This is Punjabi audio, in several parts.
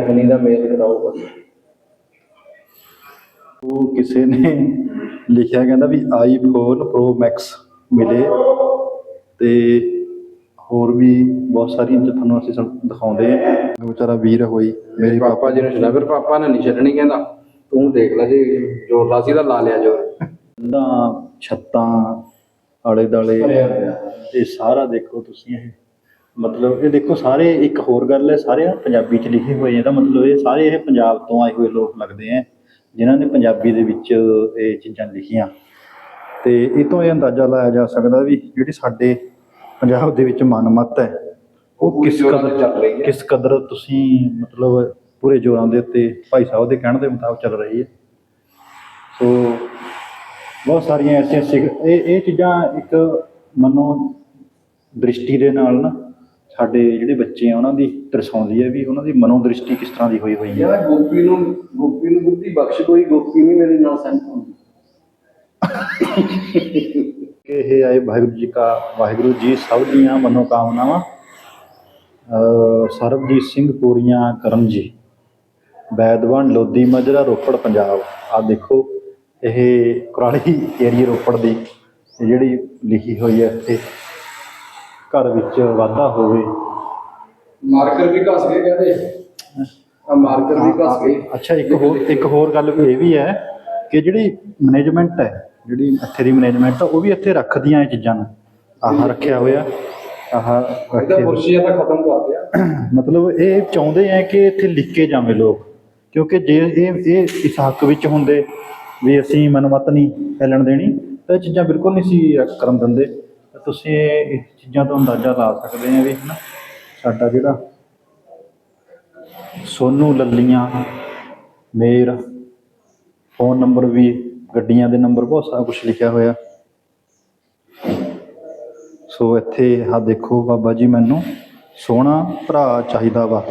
ਹਨੀ ਦਾ ਮੇਲ ਕਰਾਓ ਬਸ ਉਹ ਕਿਸੇ ਨੇ ਲਿਖਿਆ ਕਹਿੰਦਾ ਵੀ ਆਈਫੋਨ ਪ੍ਰੋ ਮੈਕਸ ਮਿਲੇ ਤੇ ਹੋਰ ਵੀ ਬਹੁਤ ਸਾਰੀਆਂ ਚੀਜ਼ਾਂ ਤੁਹਾਨੂੰ ਅਸੀਂ ਸੰ- ਦਿਖਾਉਂਦੇ ਆ ਵਿਚਾਰਾ ਵੀਰ ਹੋਈ ਮੇਰੇ ਪਾਪਾ ਜੀ ਨੂੰ ਛੱਡਿਆ ਫਿਰ ਪਾਪਾ ਨੇ ਨਹੀਂ ਛੱਡਣੀ ਕਹਿੰਦਾ। ਤੂੰ ਦੇਖ ਲੈ ਜੀ ਜੋਰ ਲਾਸੀ ਦਾ ਲਾ ਲਿਆ ਜੋਰ। ਕੰਧਾਂ ਛੱਤਾਂ ਆਲੇ ਦਾਲੇ ਇਹ ਸਾਰਾ ਦੇਖੋ ਤੁਸੀਂ ਇਹ। ਮਤਲਬ ਇਹ ਦੇਖੋ ਸਾਰੇ ਇੱਕ ਹੋਰ ਗੱਲ ਹੈ ਸਾਰੇ ਪੰਜਾਬੀ ਚ ਲਿਖੇ ਹੋਏ ਇਹਦਾ ਮਤਲਬ ਇਹ ਸਾਰੇ ਇਹ ਪੰਜਾਬ ਤੋਂ ਆਏ ਹੋਏ ਲੋਕ ਲੱਗਦੇ ਆ ਜਿਨ੍ਹਾਂ ਨੇ ਪੰਜਾਬੀ ਦੇ ਵਿੱਚ ਇਹ ਚੀਜ਼ਾਂ ਲਿਖੀਆਂ ਤੇ ਇਹ ਤੋਂ ਇਹ ਅੰਦਾਜ਼ਾ ਲਾਇਆ ਜਾ ਸਕਦਾ ਵੀ ਜਿਹੜੀ ਸਾਡੇ ਪੰਜਾਬ ਦੇ ਵਿੱਚ ਮਨਮਤ ਹੈ ਉਹ ਕਿਸ ਤੇ ਚੱਲ ਰਹੀ ਕਦਰ ਹੈ। ਕਿਸ ਕਦਰ ਤੁਸੀਂ ਮਤਲਬ ਪੂਰੇ ਜ਼ੋਰਾਂ ਦੇ ਉੱਤੇ ਭਾਈ ਸਾਹਿਬ ਦੇ ਕਹਿਣ ਦੇ ਮੁਤਾਬਕ ਚੱਲ ਰਹੀ ਹੈ ਸੋ ਬਹੁਤ ਸਾਰੀਆਂ ਐਸੀਆਂ ਸਿੱਖ ਇਹ ਇਹ ਚੀਜ਼ਾਂ ਇੱਕ ਮਨੋ ਦ੍ਰਿਸ਼ਟੀ ਦੇ ਨਾਲ ਨਾ ਸਾਡੇ ਜਿਹੜੇ ਬੱਚੇ ਆ ਉਹਨਾਂ ਦੀ ਦਰਸਾਉਂਦੀ ਹੈ ਵੀ ਉਹਨਾਂ ਦੀ ਮਨੋ ਦ੍ਰਿਸ਼ਟੀ ਕਿਸ ਤਰ੍ਹਾਂ ਦੀ ਹੋਈ ਹੋਈ ਹੈ ਯਾਰ ਗੋਪੀ ਨੂੰ ਗੋਪੀ ਨੂੰ ਬੁੱਧੀ ਬਖਸ਼ ਕੋਈ ਗੋਪੀ ਨਹੀਂ ਮੇਰੇ ਨਾਲ ਸਹਿਮਤ ਹੁੰਦੀ। ਕਿ ਇਹ ਆਏ ਵਾਹਿਗੁਰੂ ਜੀ ਕਾ ਵਾਹਿਗੁਰੂ ਜੀ ਸਭ ਦੀਆਂ ਮਨੋਕਾਮਨਾਵਾਂ। ਅਹ ਸਰਬਜੀਤ ਸਿੰਘ ਪੂਰੀਆਂ ਕਰਮ ਜੀ ਬੈਦਵਾਨ ਲੋਦੀ ਮਜਰਾ ਰੋਪੜ ਪੰਜਾਬ। ਆ ਦੇਖੋ ਇਹ ਕੁਰਾਲੀ ਏਰੀਆ ਰੋਪੜ ਦੀ ਇਹ ਜਿਹੜੀ ਲਿਖੀ ਹੋਈ ਹੈ ਇੱਥੇ ਘਰ ਵਿੱਚ ਵਾਧਾ ਹੋਵੇ। ਮਾਰਕਰ ਵੀ ਘਸ ਗਏ ਕਹਿੰਦੇ। ਆ ਮਾਰਕਰ ਵੀ ਘਸ ਗਏ। ਅੱਛਾ ਇੱਕ ਹੋਰ ਇੱਕ ਹੋਰ ਗੱਲ ਵੀ ਇਹ ਵੀ ਹੈ ਕਿ ਜਿਹੜੀ ਮੈਨੇਜਮੈਂਟ ਹੈ ਜਿਹੜੀ ਇੱਥੇ ਦੀ ਮੈਨੇਜਮੈਂਟ ਉਹ ਵੀ ਇੱਥੇ ਰੱਖਦੀਆਂ ਇਹ ਚੀਜ਼ਾਂ ਨੂੰ। ਆਹ ਰੱਖਿਆ ਹੋਇਆ। ਆਹ ਇਹਦਾ। ਪੁਰਸ਼ੀਆ ਤਾਂ ਖਤਮ ਕਰ ਦਿਆ। ਮਤਲਬ ਇਹ ਚਾਹੁੰਦੇ ਆ ਕਿ ਇੱਥੇ ਲਿਖ ਕੇ ਜਾਵੇ ਲੋਕ। ਕਿਉਂਕਿ ਜੇ ਇਹ ਇਹ ਇਸ ਹੱਕ ਵਿੱਚ ਹੁੰਦੇ ਵੀ ਅਸੀਂ ਮਨਮਤ ਨਹੀਂ ਫੈਲਣ ਦੇਣੀ ਤਾਂ ਇਹ ਚੀਜ਼ਾਂ ਬਿਲਕੁਲ ਨਹੀਂ ਸੀ ਕਰਨ ਦਿੰਦੇ। ਤੁਸੀਂ ਇਹ ਚੀਜ਼ਾਂ ਤੋਂ ਅੰਦਾਜ਼ਾ ਲਾ ਸਕਦੇ ਆ ਵੀ ਹਨਾ? ਸਾਡਾ ਜਿਹੜਾ ਸੋਨੂ, ਲੱਲੀਆਂ, ਮੇਰ, ਫੋਨ ਨੰਬਰ ਵੀ, ਗੱਡੀਆਂ ਦੇ ਨੰਬਰ, ਬਹੁਤ ਸਾਰਾ ਕੁਝ ਲਿਖਿਆ ਹੋਇਆ। ਸੋ ਇੱਥੇ ਆ ਦੇਖੋ ਬਾਬਾ ਜੀ, ਮੈਨੂੰ ਸੋਹਣਾ ਭਰਾ ਚਾਹੀਦਾ ਵਾ।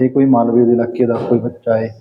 ਇਹ ਕੋਈ ਮਾਲਵੇ ਦੇ ਇਲਾਕੇ ਦਾ ਕੋਈ ਬੱਚਾ ਹੈ